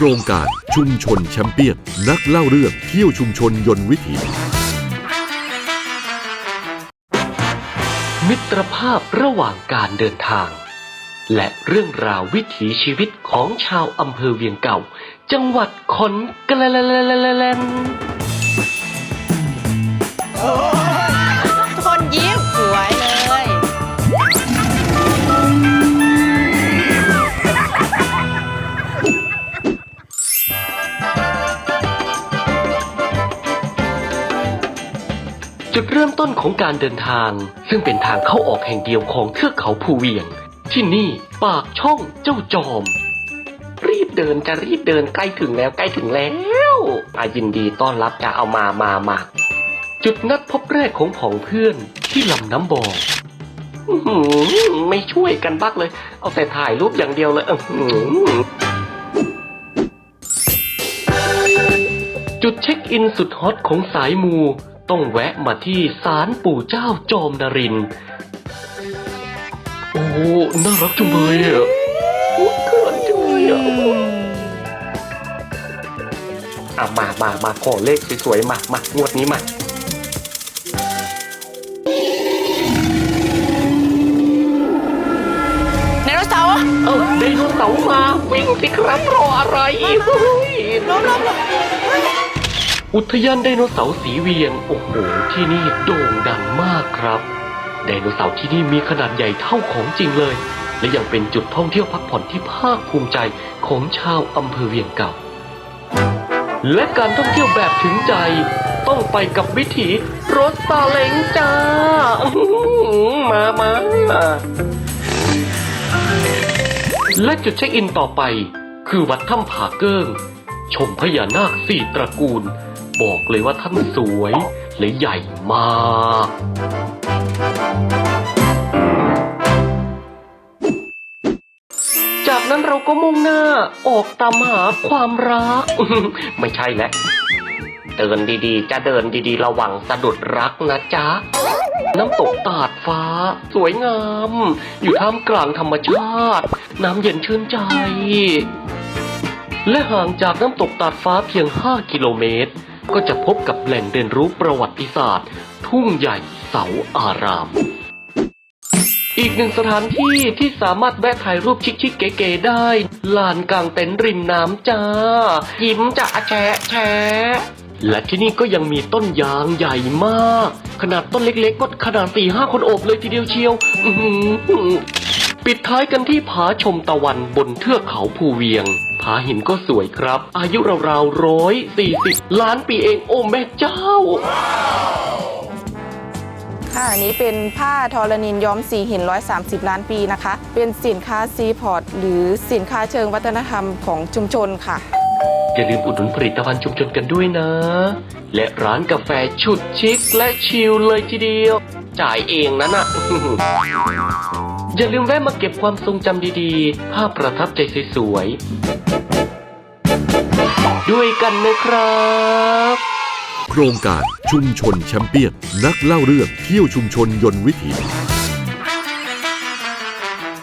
โครงการชุมชนแชมเปี้ยน นักเล่าเรื่องเที่ยวชุมชนยนต์วิถี มิตรภาพระหว่างการเดินทาง และเรื่องราววิถีชีวิตของชาวอำเภอเวียงเก่า จังหวัดขอนแก่น จุดเริ่มต้นของการเดินทาง ซึ่งเป็นทางเข้าออกแห่งเดียวของเทือกเขาภูเวียง ที่นี่ปากช่องเจ้าจอม รีบเดินจะรีบเดินใกล้ถึงแล้วใกล้ถึงแล้วอายินดีต้อนรับจะเอามามามาจุดนัดพบแรกของผองเพื่อนที่ลำน้ำบองอื้อหือไม่ช่วยกันบ้างเลย เอาแต่ถ่ายรูปอย่างเดียวเลยจุดเช็คอินสุดฮอตของสายมู ต้องแวะมาที่ศาลปู่เจ้าจอมนรินทร์โอ้ น่ารักจังเลยอะโอ้เขินจังเลยอะอะมามามาขอเลขสวยๆมามางวดนี้มาไดโนเสาร์เอ้าไดโนเสาร์มาวิ่งสิครับรออะไรเฮ้ย ล้มล้มล้ม อุทยานไดโนเสาร์สีเวียงโอ้โหที่นี่โด่งดังมากครับไดโนเสาร์ที่นี่มีขนาดใหญ่เท่าของจริงเลย และยังเป็นจุดท่องเที่ยวพักผ่อนที่ภาคภูมิใจของชาวอำเภอเวียงเก่า และการท่องเที่ยวแบบถึงใจ ต้องไปกับวิถีรถซาเล้งจ้ามามาและจุดเช็คอินต่อไป คือวัดถ้ำผาเกิ้ง ชมพญานาคสี่ตระกูล บอกเลยว่าท่านสวยและใหญ่มากจากนั้นเราก็มุ่งหน้าออกตามหาความรัก ไม่ใช่แล้วเดินดีๆ จะเดินดีๆ ระวังสะดุดรักนะจ๊ะ น้ำตกตาดฟ้า สวยงาม อยู่ท่ามกลางธรรมชาติ น้ำเย็นชื่นใจ และห่างจากน้ำตกตาดฟ้าเพียง 5 กิโลเมตร ก็จะพบกับแหล่งเรียนรู้ประวัติศาสตร์ ทุ่งใหญ่เสาอาราม อีกหนึ่งสถานที่ที่สามารถแวะถ่ายรูปชิคๆเก๋ๆได้ ลานกลางเต็นท์ริมน้ำจ้า ยิ้มจะแชะแชะและที่นี่ก็ยังมีต้นยางใหญ่มาก ขนาดต้นเล็กๆ ก็ขนาดสี่ห้าคนโอบเลยทีเดียวเชียว อื ปิดท้ายกันที่ผาชมตะวันบนเทือกเขาภูเวียง ผาหินก็สวยครับ อายุราวๆร้อยสี่สิบล้านปีเองโอ้แม่เจ้า ค่ะอันนี้เป็นผ้าทอรนินย้อมสีหิน 130 ล้านปีนะคะ เป็นสินค้าซีพอร์ต หรือสินค้าเชิงวัฒนธรรมของชุมชนค่ะ อย่าลืมอุดหนุนผลิตภัณฑ์ชุมชนกันด้วยนะ และร้านกาแฟชุดชิคและชิลเลยทีเดียว จ่ายเองนะน่ะ อย่าลืมแวะมาเก็บความทรงจำดีๆ ภาพประทับใจสวยๆ ด้วยกันนะครับ โครงการชุมชนแชมเปี้ยน นักเล่าเรื่องเที่ยวชุมชนยนต์วิถี